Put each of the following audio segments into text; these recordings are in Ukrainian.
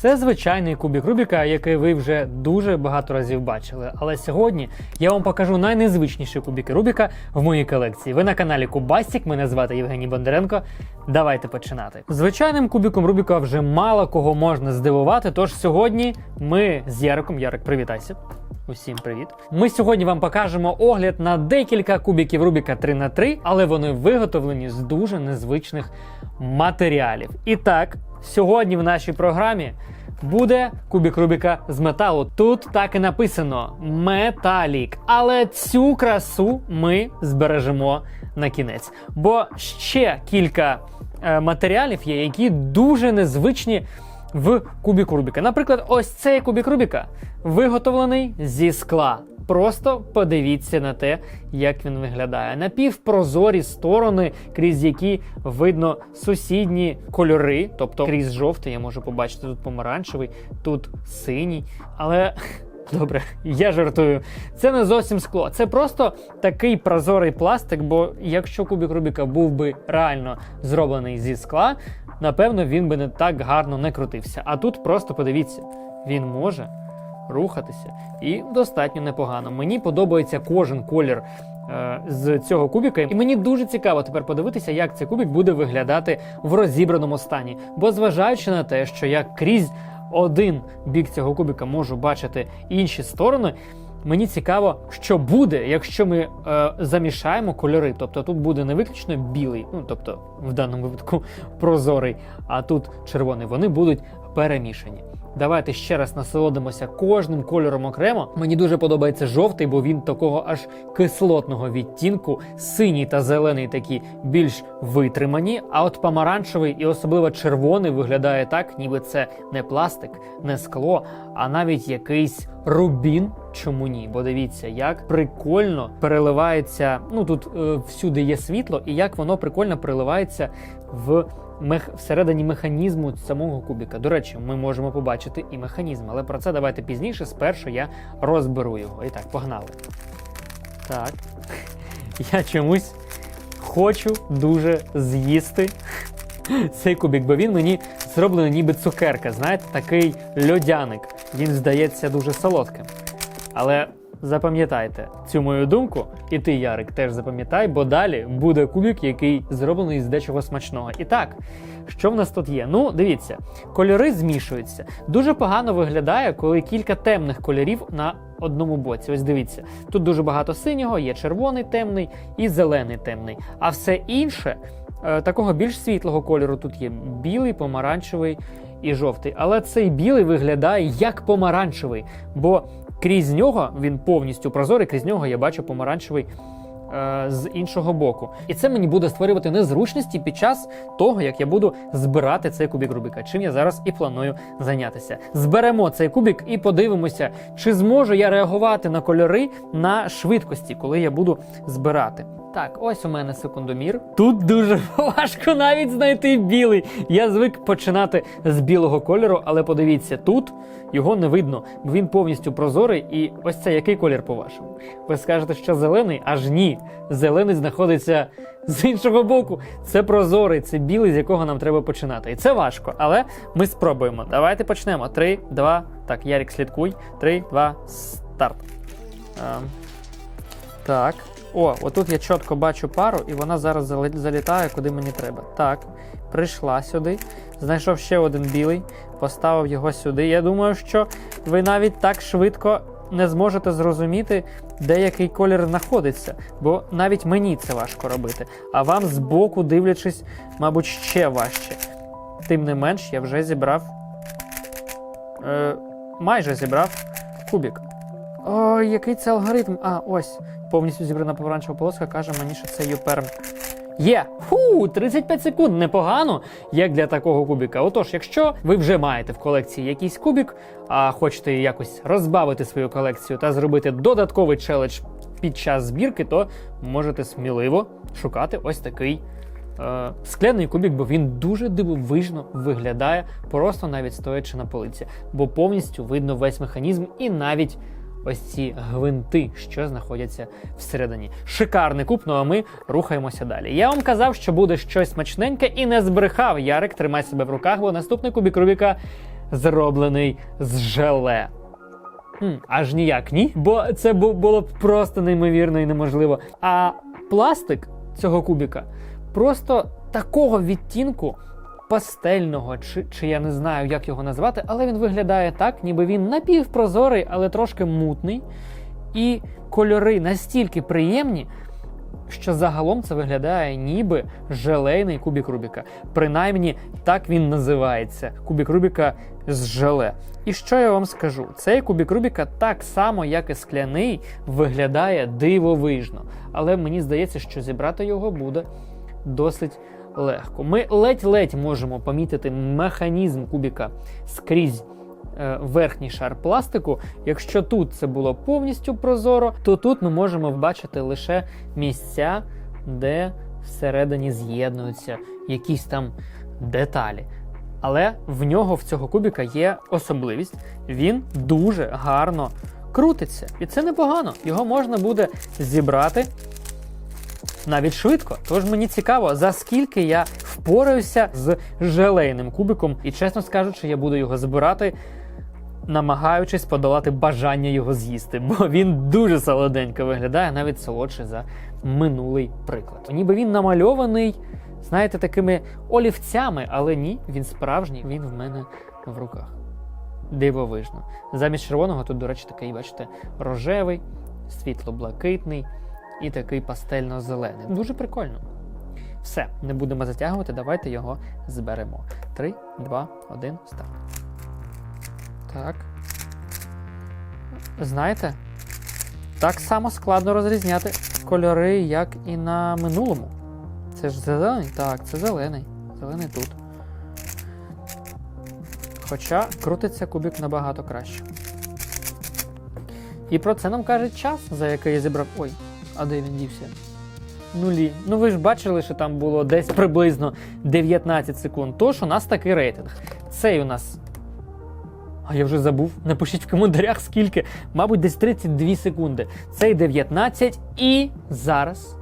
Це звичайний кубік Рубіка, який ви вже дуже багато разів бачили. Але сьогодні я вам покажу найнезвичніші кубики Рубіка в моїй колекції. Ви на каналі Кубастік. Мене звати Євгеній Бондаренко. Давайте починати. Звичайним кубіком Рубіка вже мало кого можна здивувати. Тож сьогодні ми з Яриком. Ярик, привітайся. Усім привіт! Ми сьогодні вам покажемо огляд на декілька кубіків Рубіка 3 х 3 але вони виготовлені з дуже незвичних матеріалів. І так, сьогодні в нашій програмі буде кубік Рубіка з металу. Тут так і написано металік. Але цю красу ми збережемо на кінець. Бо ще кілька е, матеріалів є, які дуже незвичні в кубіку Рубіка. Наприклад, ось цей кубік Рубіка виготовлений зі скла. Просто подивіться на те, як він виглядає. Напівпрозорі сторони, крізь які видно сусідні кольори, тобто крізь жовтий, я можу побачити тут помаранчевий, тут синій. Але добре, я жартую. Це не зовсім скло. Це просто такий прозорий пластик. Бо якщо кубік Рубіка був би реально зроблений зі скла, напевно, він би не так гарно не крутився. А тут просто подивіться, він може рухатися і достатньо непогано. Мені подобається кожен колір. е, З цього кубіка, і мені дуже цікаво тепер подивитися, як цей кубік буде виглядати в розібраному стані. Бо зважаючи на те, що я крізь один бік цього кубіка можу бачити інші сторони, мені цікаво, що буде, якщо ми е, замішаємо кольори. Тобто тут буде не виключно білий, ну тобто в даному випадку прозорий, а тут червоний. Вони будуть перемішані. Давайте ще раз насолодимося кожним кольором окремо. Мені дуже подобається жовтий, бо він такого аж кислотного відтінку. Синій та зелений такі більш витримані. А от помаранчевий і особливо червоний виглядає так, ніби це не пластик, не скло, а навіть якийсь рубін. Чому ні? Бо дивіться, як прикольно переливається. Ну тут е, всюди є світло, і як воно прикольно переливається в мех... всередині механізму самого кубіка. До речі, ми можемо побачити і механізм, але про це давайте пізніше. Спершу я розберу його. І так, погнали. Так. Я чомусь хочу дуже з'їсти цей кубік, бо він мені зроблений ніби цукерка. Знаєте, такий льодяник. Він здається дуже солодким. Але запам'ятайте цю мою думку, і ти, Ярик, теж запам'ятай, бо далі буде кубик, який зроблений з дечого смачного. І так, що в нас тут є? Ну, дивіться, кольори змішуються. Дуже погано виглядає, коли кілька темних кольорів на одному боці. Ось дивіться, тут дуже багато синього, є червоний темний і зелений темний. А все інше е, такого більш світлого кольору тут є білий, помаранчевий і жовтий. Але цей білий виглядає як помаранчевий, бо крізь нього він повністю прозорий, крізь нього я бачу помаранчевий. е, З іншого боку, і це мені буде створювати незручності під час того, як я буду збирати цей кубік Рубіка, чим я зараз і планую зайнятися. Зберемо цей кубік і подивимося, чи зможу я реагувати на кольори на швидкості, коли я буду збирати. Так, ось у мене секундомір. Тут дуже важко навіть знайти білий. Я звик починати з білого кольору, але подивіться, тут його не видно, бо він повністю прозорий. І ось це який колір по-вашому? Ви скажете, що зелений? Аж ні. Зелений знаходиться з іншого боку. Це прозорий, це білий, з якого нам треба починати. І це важко, але ми спробуємо. Давайте почнемо. Три, два. Так, Ярік, слідкуй. Три, два, старт. Ем, так. О, отут я чітко бачу пару, і вона зараз залітає, куди мені треба. Так, прийшла сюди. Знайшов ще один білий, поставив його сюди. Я думаю, що ви навіть так швидко не зможете зрозуміти, де який колір знаходиться, бо навіть мені це важко робити. А вам збоку, дивлячись, мабуть, ще важче. Тим не менш, я вже зібрав. Е, майже зібрав кубік. Ой, який це алгоритм? А, ось. Повністю зібрана помаранчева полоска каже мені, що це юперм. Є! Фу, 35 секунд, непогано, як для такого кубіка. Отож, якщо ви вже маєте в колекції якийсь кубік, а хочете якось розбавити свою колекцію та зробити додатковий челендж під час збірки, то можете сміливо шукати ось такий е, скляний кубік, бо він дуже дивовижно виглядає, просто навіть стоячи на полиці, бо повністю видно весь механізм і навіть ось ці гвинти, що знаходяться всередині. Шикарний куб, ну а ми рухаємося далі. Я вам казав, що буде щось смачненьке, і не збрехав. Ярик, тримай себе в руках, бо наступний кубік Рубіка зроблений з желе. Хм, аж ніяк ні, бо це було б просто неймовірно і неможливо. А пластик цього кубіка просто такого відтінку пастельного, чи, чи я не знаю, як його назвати, але він виглядає так, ніби він напівпрозорий, але трошки мутний. І кольори настільки приємні, що загалом це виглядає ніби желейний кубік Рубіка. Принаймні, так він називається кубік Рубіка з желе. І що я вам скажу? Цей кубік Рубіка так само, як і скляний, виглядає дивовижно. Але мені здається, що зібрати його буде досить легко. Ми ледь-ледь можемо помітити механізм кубіка скрізь. е, Верхній шар пластику. Якщо тут це було повністю прозоро, то тут ми можемо бачити лише місця, де всередині з'єднуються якісь там деталі. Але в нього в цього кубіка є особливість. Він дуже гарно крутиться. І це непогано. Його можна буде зібрати навіть швидко. Тож мені цікаво, за скільки я впораюся з желейним кубиком, і чесно скажучи, я буду його збирати. Намагаючись подолати бажання його з'їсти, бо він дуже солоденько виглядає, навіть солодше за минулий приклад. Ніби він намальований, знаєте, такими олівцями, але ні, він справжній, він в мене в руках. Дивовижно. Замість червоного тут, до речі, такий, бачите, рожевий, світло-блакитний і такий пастельно-зелений. Дуже прикольно. Все, не будемо затягувати, давайте його зберемо. 3, 2, 1, старт. Так. Знаєте, так само складно розрізняти кольори, як і на минулому. Це ж зелений? Так, це зелений. Зелений тут. Хоча крутиться кубик набагато краще. І про це нам каже час, за який я зібрав. Ой, а де він дівся? Нулі. Ну ви ж бачили, що там було десь приблизно 19 секунд. Тож у нас такий рейтинг. Цей у нас. А я вже забув. Напишіть в коментарях скільки. Мабуть, десь 32 секунди. Цей 19. І зараз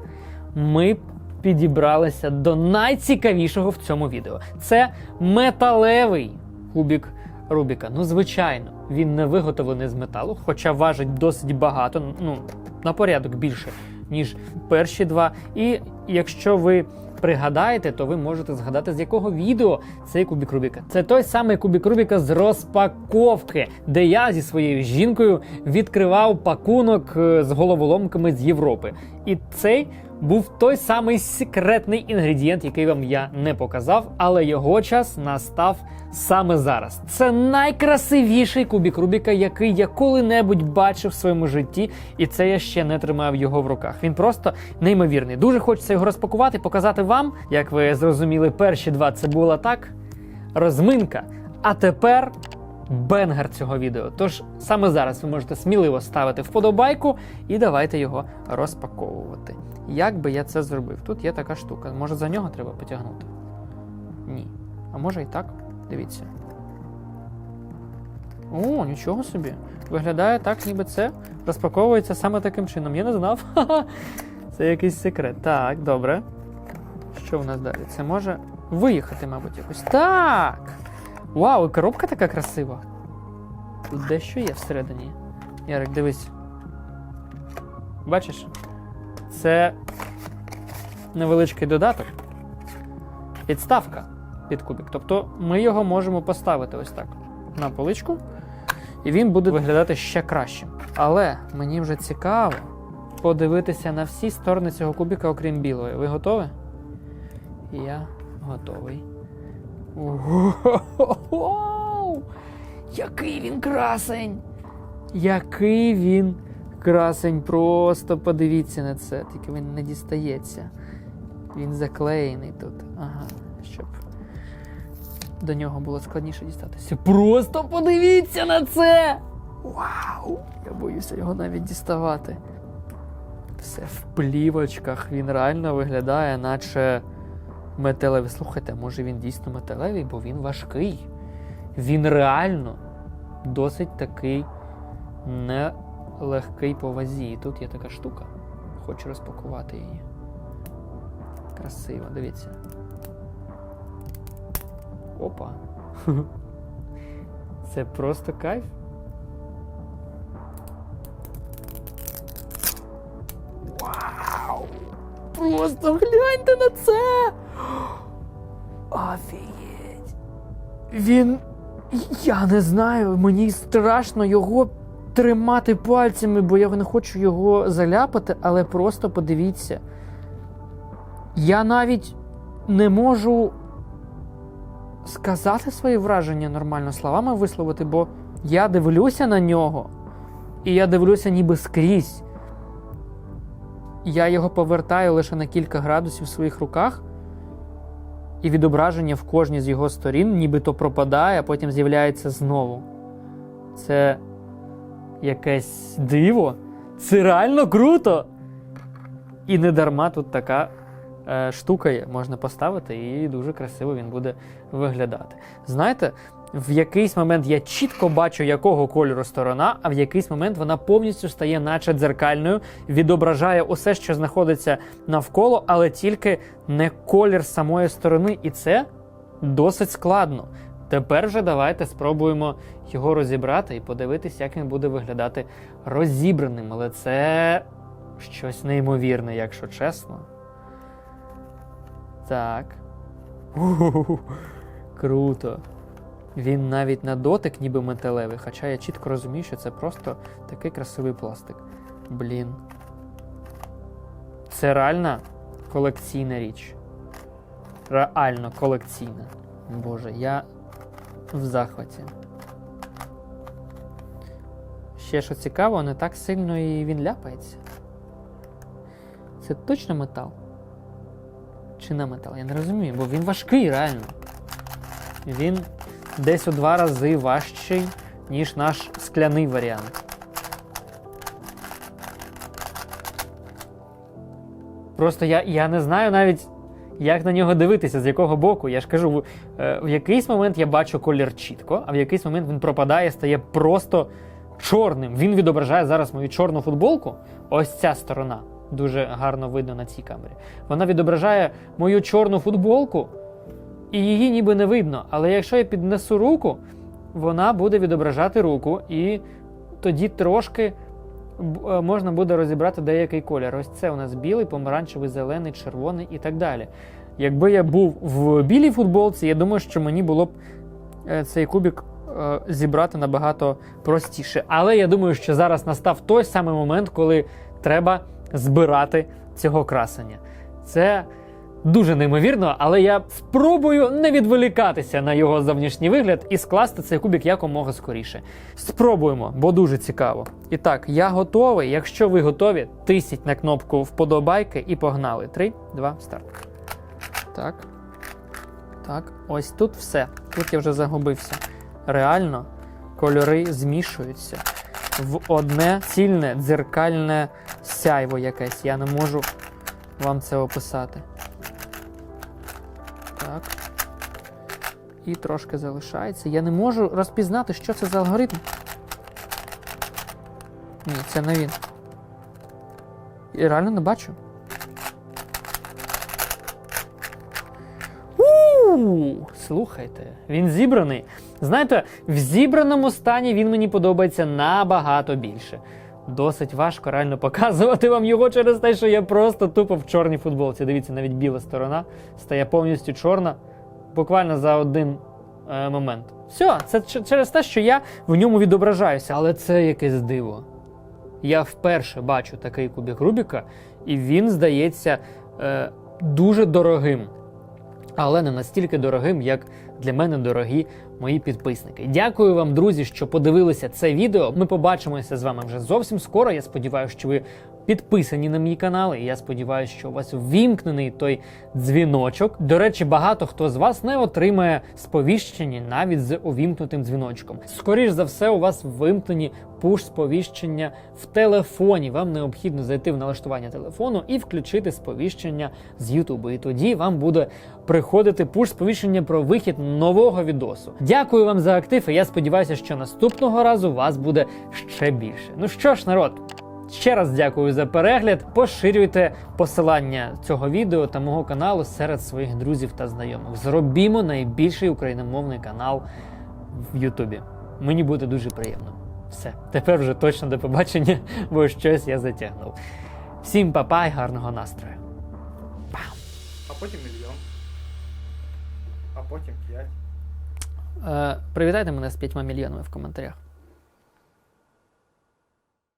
ми підібралися до найцікавішого в цьому відео. Це металевий кубік Рубіка. Ну, звичайно, він не виготовлений з металу, хоча важить досить багато, ну, на порядок більше, ніж перші два. І якщо ви пригадаєте, то ви можете згадати, з якого відео цей кубік Рубіка. Це той самий кубік Рубіка з розпаковки, де я зі своєю жінкою відкривав пакунок е, з головоломками з Європи. І цей був той самий секретний інгредієнт, який вам я не показав, але його час настав саме зараз. Це найкрасивіший кубік Рубіка, який я коли-небудь бачив в своєму житті, і це я ще не тримав його в руках. Він просто неймовірний. Дуже хочеться його розпакувати, показати вам. Як ви зрозуміли, перші два це була так. Розминка. А тепер бенгер цього відео. Тож саме зараз ви можете сміливо ставити вподобайку і давайте його розпаковувати. Як би я це зробив? Тут є така штука. Може за нього треба потягнути? Ні. А може і так? Дивіться. О, нічого собі. Виглядає так, ніби це розпаковується саме таким чином. Я не знав. Це якийсь секрет. Так, добре. Що в нас далі? Це може виїхати, мабуть, якось. Так! Вау, і коробка така красива. Тут дещо є всередині. Ярик, дивись. Бачиш? Це невеличкий додаток. Підставка під кубик. Тобто ми його можемо поставити ось так на поличку, і він буде виглядати ще краще. Але мені вже цікаво подивитися на всі сторони цього кубика, окрім білої. Ви готові? Я готовий. Який він красень! Який він красень! Просто подивіться на це, тільки він не дістається. Він заклеєний тут. Ага, щоб до нього було складніше дістатися. Просто подивіться на це! Вау! Я боюся його навіть діставати. Все в плівочках. Він реально виглядає, наче металевий. Слухайте, може він дійсно металевий, бо він важкий. Він реально досить такий нелегкий по вазі. І тут є така штука. Хочу розпакувати її. Красиво, дивіться. Опа. Це просто кайф. Вау! Просто гляньте на це! Офігеть! Він. Я не знаю, мені страшно його тримати пальцями, бо я не хочу його заляпати, але просто подивіться. Я навіть не можу сказати свої враження нормально словами висловити, бо я дивлюся на нього, і я дивлюся ніби скрізь. Я його повертаю лише на кілька градусів в своїх руках, і відображення в кожній з його сторін нібито пропадає, а потім з'являється знову. Це якесь диво. Це реально круто! І не дарма тут така е, штука є, можна поставити, і дуже красиво він буде виглядати. Знаєте, в якийсь момент я чітко бачу, якого кольору сторона, а в якийсь момент вона повністю стає, наче дзеркальною, відображає усе, що знаходиться навколо, але тільки не колір самої сторони. І це досить складно. Тепер вже давайте спробуємо його розібрати і подивитись, як він буде виглядати розібраним. Але це щось неймовірне, якщо чесно. Так. У-ху-ху. Круто. Він навіть на дотик ніби металевий, хоча я чітко розумію, що це просто такий красивий пластик. Блін. Це реальна колекційна річ. Реально колекційна. Боже, я в захваті. Ще що цікаво, не так сильно і він ляпається. Це точно метал? Чи не метал? Я не розумію, бо він важкий реально. Він десь у два рази важчий, ніж наш скляний варіант. Просто я, я не знаю навіть, як на нього дивитися, з якого боку. Я ж кажу, в, е, в якийсь момент я бачу колір чітко, а в якийсь момент він пропадає, стає просто чорним. Він відображає зараз мою чорну футболку. Ось ця сторона. Дуже гарно видно на цій камері. Вона відображає мою чорну футболку, і її ніби не видно. Але якщо я піднесу руку, вона буде відображати руку, і тоді трошки можна буде розібрати деякий колір. Ось це у нас білий, помаранчевий, зелений, червоний і так далі. Якби я був в білій футболці, я думаю, що мені було б е, цей кубик е, зібрати набагато простіше. Але я думаю, що зараз настав той самий момент, коли треба збирати цього красення. Це дуже неймовірно, але я спробую не відволікатися на його зовнішній вигляд і скласти цей кубик якомога скоріше. Спробуємо, бо дуже цікаво. І так, я готовий. Якщо ви готові, тисніть на кнопку вподобайки і погнали. Три, два, старт. Так. Так, ось тут все. Тут я вже загубився. Реально, кольори змішуються в одне цільне дзеркальне сяйво якесь. Я не можу вам це описати. Так. І трошки залишається. Я не можу розпізнати, що це за алгоритм. Ні, це не він. Я реально не бачу. У, слухайте, він зібраний. Знаєте, в зібраному стані він мені подобається набагато більше. Досить важко реально показувати вам його через те, що я просто тупо в чорній футболці. Дивіться, навіть біла сторона стає повністю чорна, буквально за один е, момент. Все, це через те, що я в ньому відображаюся, але це якесь диво. Я вперше бачу такий кубик Рубіка, і він здається е, дуже дорогим але не настільки дорогим, як для мене дорогі мої підписники. Дякую вам, друзі, що подивилися це відео. Ми побачимося з вами вже зовсім скоро. Я сподіваюся, що ви підписані на мій канал, і я сподіваюся, що у вас ввімкнений той дзвіночок. До речі, багато хто з вас не отримає сповіщення навіть з увімкнутим дзвіночком. Скоріш за все, у вас вимкнені пуш-сповіщення в телефоні. Вам необхідно зайти в налаштування телефону і включити сповіщення з Ютубу. І тоді вам буде приходити пуш-сповіщення про вихід нового відосу. Дякую вам за актив. і Я сподіваюся, що наступного разу вас буде ще більше. Ну що ж, народ. Ще раз дякую за перегляд. Поширюйте посилання цього відео та мого каналу серед своїх друзів та знайомих. Зробімо найбільший україномовний канал в Ютубі. Мені буде дуже приємно. Все, тепер вже точно до побачення, бо щось я затягнув. Всім па-па і гарного настрою. А потім мільйон. А потім п'ять. Е, привітайте мене з 5 мільйонами в коментарях.